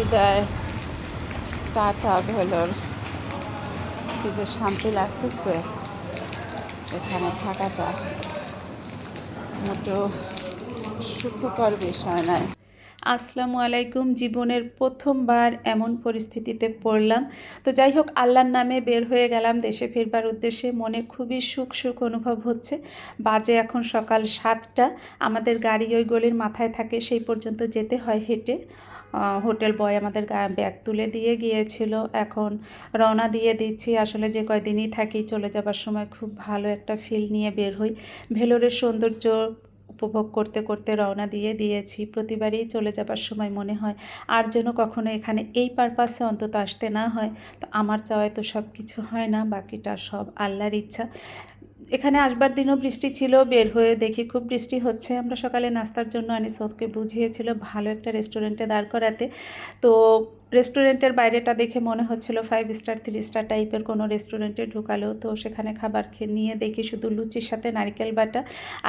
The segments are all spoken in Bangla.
বিদায়। টাটা ভেলোর। কি যে শান্তি লাগতেছে এখানে থাকাটা। মোটেও সুখকর বিষয় নয়। আসসালামু আলাইকুম, জীবনের প্রথমবার এমন পরিস্থিতিতে পড়লাম। তো যাই হোক, আল্লাহর নামে বের হয়ে গেলাম, দেশে ফিরবার উদ্দেশ্যে। মনে খুবই সুখ সুখ অনুভব হচ্ছে। বাজে এখন সকাল সাতটা। আমাদের গাড়ি ওই গলির মাথায় থাকে, সেই পর্যন্ত যেতে হয় হেঁটে। হোটেল বয় আমাদের ব্যাগ তুলে দিয়ে গিয়েছিল। এখন রওনা দিয়ে দিচ্ছি। আসলে যে কয়দিনই থাকি, চলে যাবার সময় খুব ভালো একটা ফিল নিয়ে বের হই। ভেলোরের সৌন্দর্য উপভোগ করতে করতে রওনা দিয়ে দিয়েছি। প্রতিবারই চলে যাবার সময় মনে হয় আর যেন কখনো এখানে এই পারপাসে অন্তত আসতে না হয়। তো আমার চাওয়ায় তো সব কিছু হয় না, বাকিটা সব আল্লাহর ইচ্ছা। এখানে আসবার দিনও বৃষ্টি ছিল, বের হয়ে দেখি খুব বৃষ্টি হচ্ছে। আমরা সকালে নাস্তার জন্য আনিসোদকে বুঝিয়েছিল ভালো একটা রেস্টুরেন্টে দাঁড় করাতে। তো রেস্টুরেন্টের বাইরেটা দেখে মনে হচ্ছিল ফাইভ স্টার থ্রি স্টার টাইপের কোনো রেস্টুরেন্টে ঢুকালো। তো সেখানে খাবার খেয়ে নিয়ে দেখি শুধু লুচির সাথে নারকেল বাটা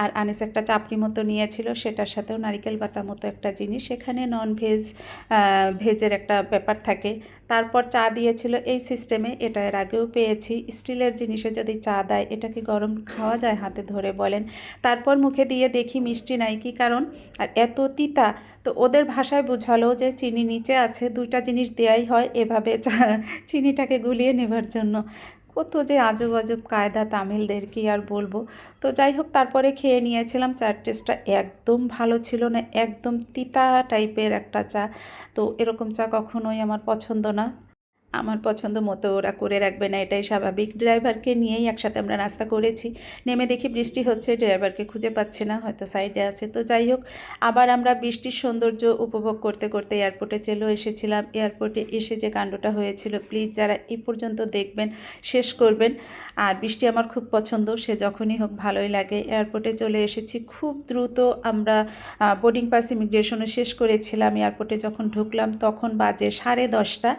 আর আনিস একটা চাপড়ি মতো নিয়েছিল, সেটার সাথেও নারকেল বাটা মতো একটা জিনিস। সেখানে নন ভেজ ভেজের একটা ব্যাপার থাকে। তারপর চা দিয়েছিল, এই সিস্টেমে এটা এর আগেও পেয়েছি। স্টিলের জিনিসে যদি চা দেয় এটা কি গরম খাওয়া যায় হাতে ধরে বলেন। তারপর মুখে দিয়ে দেখি মিষ্টি নাই, কি কারণ? আর এত তিতা, তো ওদের ভাষায় বোঝালো যে, চিনি নিচে আছে, দুইটা জিনিস দেয়াই হয় এভাবে চিনিটাকে গুলিয়ে নেবার জন্য। কত যে আজব আজব কায়দা তামিলদের কি আর বলব। তো যাই হোক, তারপরে খেয়ে নিয়েছিলাম চার টেস্টটা। একদম ভালো ছিল না, একদম তিতা টাইপের একটা চা। তো এরকম চা কখনোই আমার পছন্দ না। আমার পছন্দ মতো ওরা করে রাখবে না, এটাই স্বাভাবিক। ড্রাইভারকে নিয়েই একসাথে আমরা নাস্তা করেছি। নেমে দেখি বৃষ্টি হচ্ছে, ড্রাইভারকে খুঁজে পাচ্ছে না, হয়তো সাইডে আছে। তো যাই হোক, আবার আমরা বৃষ্টির সৌন্দর্য উপভোগ করতে করতে এয়ারপোর্টে চলেও এসেছিলাম। এয়ারপোর্টে এসে যে কাণ্ডটা হয়েছিল প্লিজ যারা এই পর্যন্ত দেখবেন, শেষ করবেন। আর বৃষ্টি আমার খুব পছন্দ, সে যখনই হোক ভালোই লাগে। এয়ারপোর্টে চলে এসেছি, খুব দ্রুত আমরা বোর্ডিং পাস ইমিগ্রেশনে শেষ করেছিলাম। এয়ারপোর্টে যখন ঢুকলাম, তখন বাজে সাড়ে দশটা।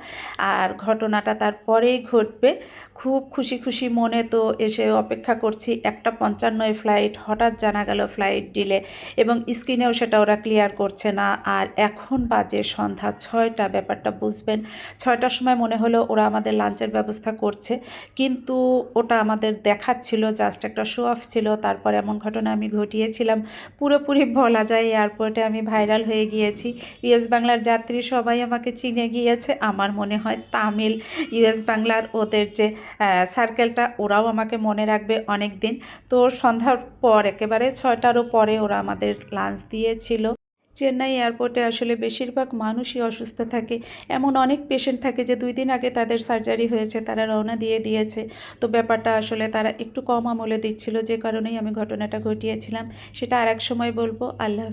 আর ঘটনাটা তারপরেই ঘটবে। খুব খুশি খুশি মনে তো এসে অপেক্ষা করছি। একটা পঞ্চান্নয় ফ্লাইট হঠাৎ জানা গেল ফ্লাইট ডিলে এবং স্ক্রিনেও সেটা ওরা ক্লিয়ার করছে না। আর এখন বাজে সন্ধ্যা ছয়টা, ব্যাপারটা বুঝবেন। ছয়টার সময় মনে হলো ওরা আমাদের লাঞ্চের ব্যবস্থা করছে। কিন্তু ওটা আমাদের দেখাচ্ছিল জাস্ট একটা শো অফ ছিল। তারপর এমন ঘটনা আমি ঘটিয়েছিলাম। পুরোপুরি বলা যায় এয়ারপোর্টে আমি ভাইরাল হয়ে গিয়েছি। ইউএস বাংলার যাত্রী সবাই আমাকে চিনে গিয়েছে। আমার মনে হয় তামিল, ইউএস বাংলার ওদের যে সার্কেলটা ওরাও আমাকে মনে রাখবে অনেক দিন তো সন্ধ্যার পর, একেবারে ছয়টারও পরে ওরা আমাদের লাঞ্চ দিয়েছিল। চেন্নাই এয়ারপোর্টে আসলে বেশিরভাগ মানুষই অসুস্থ থাকে। এমন অনেক পেশেন্ট থাকে যে, দুই দিন আগে তাদের সার্জারি হয়েছে, তারা রওনা দিয়ে দিয়েছে। তো ব্যাপারটা আসলে তারা একটু কম আমলে দিচ্ছিল, যে কারণেই আমি ঘটনাটা ঘটিয়েছিলাম। সেটা আর এক সময় বলব। আল্লাহ।